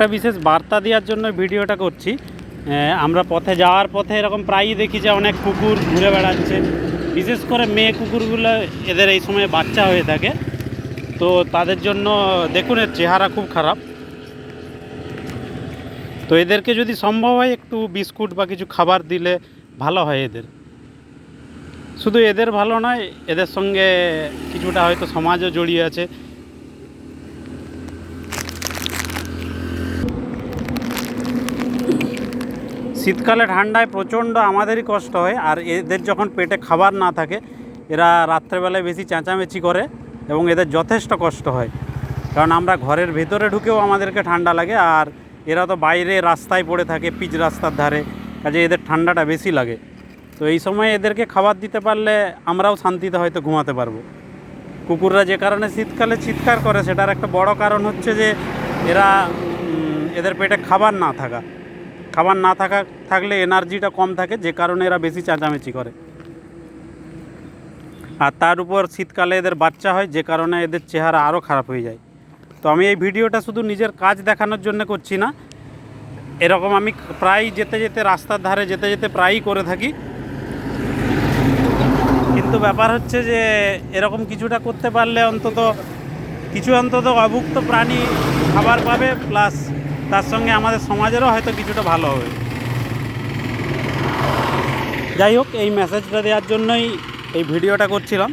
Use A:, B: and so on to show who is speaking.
A: একটা বিশেষ বার্তা দেওয়ার জন্য ভিডিওটা করছি। আমরা পথে যাওয়ার পথে এরকম প্রায়ই দেখি যে অনেক কুকুর ঘুরে বেড়াচ্ছে। বিশেষ করে মেয়ে কুকুরগুলো এদের এই সময় বাচ্চা হয়ে থাকে। তো তাদের জন্য দেখুন, এর চেহারা খুব খারাপ। তো এদেরকে যদি সম্ভব হয় একটু বিস্কুট বা কিছু খাবার দিলে ভালো হয় এদের। শুধু এদের ভালো নয়, এদের সঙ্গে কিছুটা হয়তো সমাজও জড়িয়ে আছে। শীতকালে ঠান্ডায় প্রচণ্ড আমাদেরই কষ্ট হয়, আর এদের যখন পেটে খাবার না থাকে, এরা রাত্রেবেলায় বেশি চেঁচামেচি করে এবং এদের যথেষ্ট কষ্ট হয়। কারণ আমরা ঘরের ভেতরে ঢুকেও আমাদেরকে ঠান্ডা লাগে, আর এরা তো বাইরে রাস্তায় পড়ে থাকে, পিচ রাস্তার ধারে, কাজে এদের ঠান্ডাটা বেশি লাগে। তো এই সময় এদেরকে খাবার দিতে পারলে আমরাও শান্তিতে হয়তো ঘুমাতে পারব। কুকুররা যে কারণে শীতকালে চিৎকার করে, সেটার একটা বড় কারণ হচ্ছে যে, এরা এদের পেটে খাবার না থাকা। খাবার না থাকা, থাকলে এনার্জিটা কম থাকে, যে কারণে এরা বেশি চেঁচামেচি করে। আর তার উপর শীতকালে এদের বাচ্চা হয়, যে কারণে এদের চেহারা আরও খারাপ হয়ে যায়। তো আমি এই ভিডিওটা শুধু নিজের কাজ দেখানোর জন্য করছি না। এরকম আমি প্রায় যেতে যেতে রাস্তার ধারে যেতে যেতে প্রায়ই করে থাকি। কিন্তু ব্যাপার হচ্ছে যে, এরকম কিছুটা করতে পারলে অন্তত, কিছু অন্তত অভুক্ত প্রাণী খাবার পাবে, প্লাস তার সঙ্গে আমাদের সমাজেরও হয়তো কিছুটা ভালো হবে। যাই হোক, এই মেসেজটা দেওয়ার জন্যই এই ভিডিওটা করছিলাম।